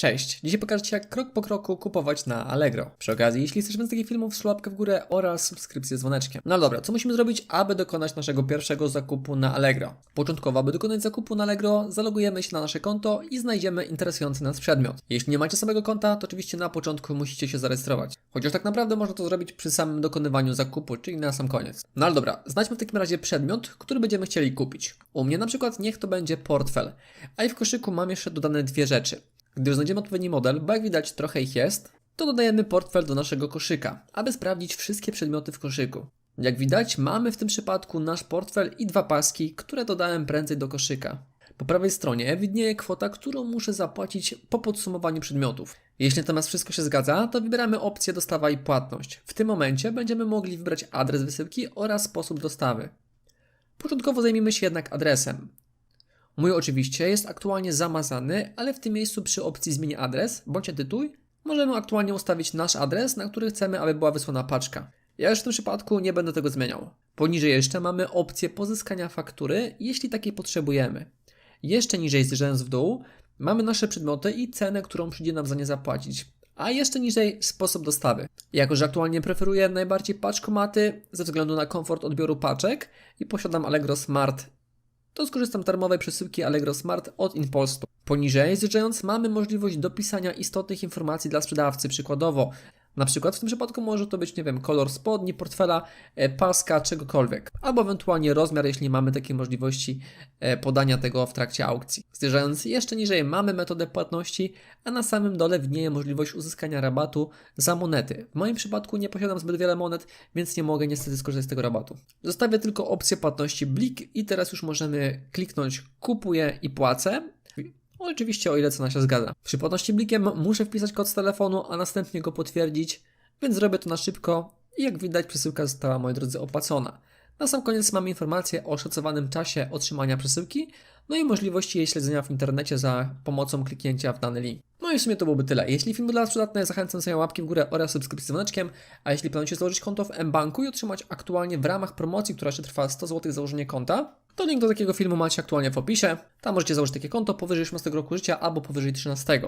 Cześć, dzisiaj pokażę Ci jak krok po kroku kupować na Allegro. Przy okazji, jeśli chcesz więcej takich filmów, łapkę w górę oraz subskrypcję z dzwoneczkiem. No dobra, co musimy zrobić, aby dokonać naszego pierwszego zakupu na Allegro? Początkowo, aby dokonać zakupu na Allegro, zalogujemy się na nasze konto i znajdziemy interesujący nas przedmiot. Jeśli nie macie samego konta, to oczywiście na początku musicie się zarejestrować. Chociaż tak naprawdę można to zrobić przy samym dokonywaniu zakupu, czyli na sam koniec. No ale dobra, znajdźmy w takim razie przedmiot, który będziemy chcieli kupić. U mnie na przykład niech to będzie portfel, a i w koszyku mam jeszcze dodane dwie rzeczy. Gdy już znajdziemy odpowiedni model, bo jak widać trochę ich jest, to dodajemy portfel do naszego koszyka, aby sprawdzić wszystkie przedmioty w koszyku. Jak widać, mamy w tym przypadku nasz portfel i dwa paski, które dodałem prędzej do koszyka. Po prawej stronie widnieje kwota, którą muszę zapłacić po podsumowaniu przedmiotów. Jeśli natomiast wszystko się zgadza, to wybieramy opcję dostawa i płatność. W tym momencie będziemy mogli wybrać adres wysyłki oraz sposób dostawy. Początkowo zajmijmy się jednak adresem. Mój oczywiście jest aktualnie zamazany, ale w tym miejscu przy opcji zmień adres bądź edytuj możemy aktualnie ustawić nasz adres, na który chcemy, aby była wysłana paczka. Ja już w tym przypadku nie będę tego zmieniał. Poniżej jeszcze mamy opcję pozyskania faktury, jeśli takiej potrzebujemy. Jeszcze niżej zjeżdżając w dół mamy nasze przedmioty i cenę, którą przyjdzie nam za nie zapłacić. A jeszcze niżej sposób dostawy. Jako, że aktualnie preferuję najbardziej paczkomaty ze względu na komfort odbioru paczek i posiadam Allegro Smart to skorzystam z darmowej przesyłki Allegro Smart od Inpostu. Poniżej, zjeżdżając, mamy możliwość dopisania istotnych informacji dla sprzedawcy, przykładowo. Na przykład w tym przypadku może to być, nie wiem, kolor spodni, portfela, e, paska, czegokolwiek. Albo ewentualnie rozmiar, jeśli mamy takie możliwości e, podania tego w trakcie aukcji. Zjeżdżając jeszcze niżej mamy metodę płatności, a na samym dole widnieje możliwość uzyskania rabatu za monety. W moim przypadku nie posiadam zbyt wiele monet, więc nie mogę niestety skorzystać z tego rabatu. Zostawię tylko opcję płatności Blik i teraz już możemy kliknąć kupuję i płacę. Oczywiście o ile cena się zgadza. Przy płatności blikiem muszę wpisać kod z telefonu, a następnie go potwierdzić, więc zrobię to na szybko i jak widać przesyłka została, moi drodzy, opłacona. Na sam koniec mamy informację o szacowanym czasie otrzymania przesyłki, no i możliwości jej śledzenia w internecie za pomocą kliknięcia w dany link. No i w sumie to byłoby tyle. Jeśli film był dla Was przydatny, zachęcam sobie łapki w górę oraz subskrypcję z dzwoneczkiem, a jeśli planujecie założyć konto w mBanku i otrzymać aktualnie w ramach promocji, która się trwa 100 zł założenie konta, to link do takiego filmu macie aktualnie w opisie. Tam możecie założyć takie konto powyżej 18 roku życia albo powyżej 13.